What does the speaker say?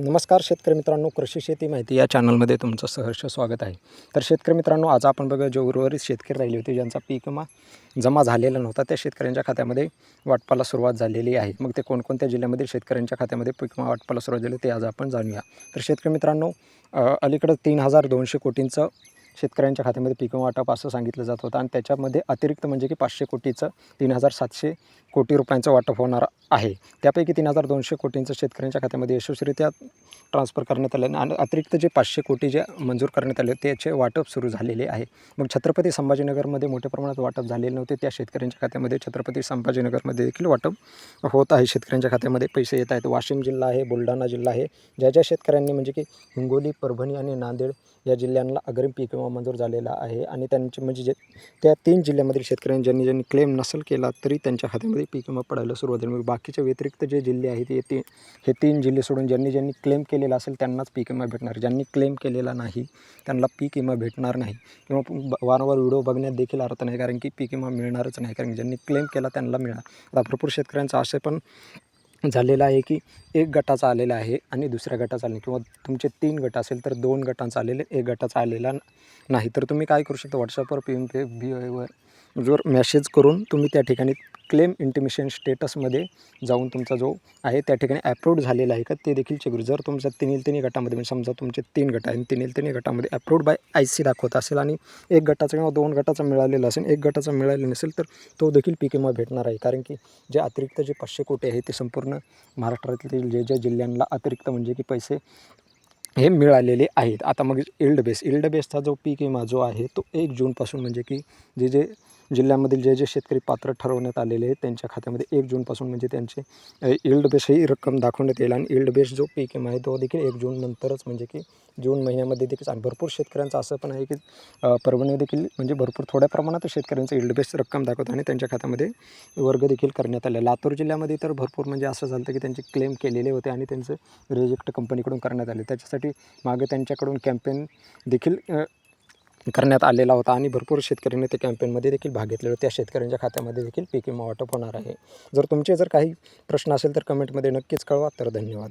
नमस्कार शेतकरी मित्रांनो कृषी शेती माहिती या चॅनलमध्ये तुमचं सहर्ष स्वागत आहे. तर शेतकरी मित्रांनो आज आपण बघा जे उर्वरित शेतकरी राहिले होते ज्यांचा पीक विमा जमा झालेला नव्हता त्या शेतकऱ्यांच्या खात्यामध्ये वाटपाला सुरुवात झालेली आहे. मग ते कोणकोणत्या जिल्ह्यामधील शेतकऱ्यांच्या खात्यामध्ये पीक विमा वाटपाला सुरुवात झाली ते आज आपण जाणूया. तर शेतकरी मित्रांनो अलीकडं तीन हजार दोनशे कोटींचं शेतकऱ्यांच्या खात्यामध्ये पिकं वाटप असं सांगितलं जात होतं. आणि त्याच्यामध्ये अतिरिक्त म्हणजे की पाचशे कोटीचं तीन हजार सातशे कोटी रुपयांचं वाटप होणार आहे. त्यापैकी तीन हजार दोनशे कोटींचं शेतकऱ्यांच्या खात्यामध्ये यशस्वीरित्या ट्रान्सफर करण्यात आलं आणि अतिरिक्त जे पाचशे कोटी जे मंजूर करण्यात आले त्याचे वाटप सुरू झालेले आहे. मग छत्रपती संभाजीनगरमध्ये मोठ्या प्रमाणात वाटप झालेले नव्हते. त्या शेतकऱ्यांच्या खात्यामध्ये छत्रपती संभाजीनगरमध्ये देखील वाटप होत आहे. शेतकऱ्यांच्या खात्यामध्ये पैसे येत आहेत. वाशिम जिल्हा आहे बुलढाणा जिल्हा आहे. ज्या ज्या शेतकऱ्यांनी म्हणजे की हिंगोली परभणी आणि नांदेड या जिल्ह्यांना अग्रिम पीक विमा मंजूर झालेला आहे आणि त्यांचे म्हणजे जे त्या तीन जिल्ह्यामधील शेतकऱ्यांनी ज्यांनी ज्यांनी क्लेम नसेल केला तरी त्यांच्या खात्यामध्ये पीक विमा पडायला सुरुवात झाली. बाकीच्या व्यतिरिक्त जे जिल्हे आहेत ते तीन हे तीन जिल्हे सोडून ज्यांनी ज्यांनी क्लेम केलेला असेल त्यांनाच पीक विमा भेटणार. ज्यांनी क्लेम केलेला नाही त्यांना पीक विमा भेटणार नाही. किंवा वारंवार व्हिडिओ बघण्यात देखील अर्थ नाही कारण की पीक विमा मिळणारच नाही. कारण ज्यांनी क्लेम केला त्यांना मिळणार. आता भरपूर शेतकऱ्यांचं असं पण झालेलं आहे की एक गटाचा आलेला आहे आणि दुसऱ्या गटाचा आलेला किंवा तुमचे तीन गट असेल तर दोन गटांचा आलेले एक गटाचा आलेला नाही. तर तुम्ही काय करू शकता? व्हॉट्सअपवर पी एम पी बी वर जर मेसेज करून तुम्ही त्या ठिकाणी क्लेम इंटिमेशन स्टेटसमध्ये जाऊन तुमचा जो आहे त्या ठिकाणी अप्रूव्ड झालेला आहे का ते देखील चेक करू. जर तुमचा तिन्ही तिन्ही गटामध्ये म्हणजे समजा तुमचे तीन गट आहे तिन्ही तिन्ही गटामध्ये अप्रूव्ड बाय आय सी दाखवत असेल आणि एक गटाचा किंवा दोन गटाचा मिळालेला असेल एक गटाचा मिळालेला नसेल तर तो देखील पीक विमा भेटणार आहे. कारण की जे अतिरिक्त जे पाचशे कोटी आहे ते संपूर्ण महाराष्ट्रातील जे ज्या जिल्ह्यांना अतिरिक्त म्हणजे की पैसे हे मिळालेले आहेत. आता मग इल्ड बेस इल्ड बेसचा जो पीक विमा जो आहे तो एक जूनपासून म्हणजे की जे जे जिल्ह्यामधील जे जे शेतकरी पात्र ठरवण्यात आलेले आहेत त्यांच्या खात्यामध्ये एक जूनपासून म्हणजे त्यांचे इल्ड बेस ही रक्कम दाखवण्यात येईल. आणि इल्ड बेस जो पीक एम आहे तो देखील एक जून नंतरच म्हणजे की जून महिन्यामध्ये देखील आणि भरपूर शेतकऱ्यांचं असं पण आहे की परभणी देखील म्हणजे भरपूर थोड्या प्रमाणात शेतकऱ्यांचं इल्ड बेस रक्कम दाखवतं आणि त्यांच्या खात्यामध्ये वर्ग देखील करण्यात आले लातूर जिल्ह्यामध्ये तर भरपूर म्हणजे असं झालं होतं की त्यांचे क्लेम केलेले होते आणि त्यांचं रिजेक्ट कंपनीकडून करण्यात आले. त्याच्यासाठी मागे त्यांच्याकडून कॅम्पेन देखील करण्यात आलेला होता आणि भरपूर शेतकऱ्यांनी त्या कॅम्पेनमध्ये देखील भाग घेतलेला त्या शेतकऱ्यांच्या खात्यामध्ये देखील पीक विमा वाटप होणार आहे. जर तुमचे जर काही प्रश्न असेल तर कमेंटमध्ये नक्कीच कळवा. तर धन्यवाद.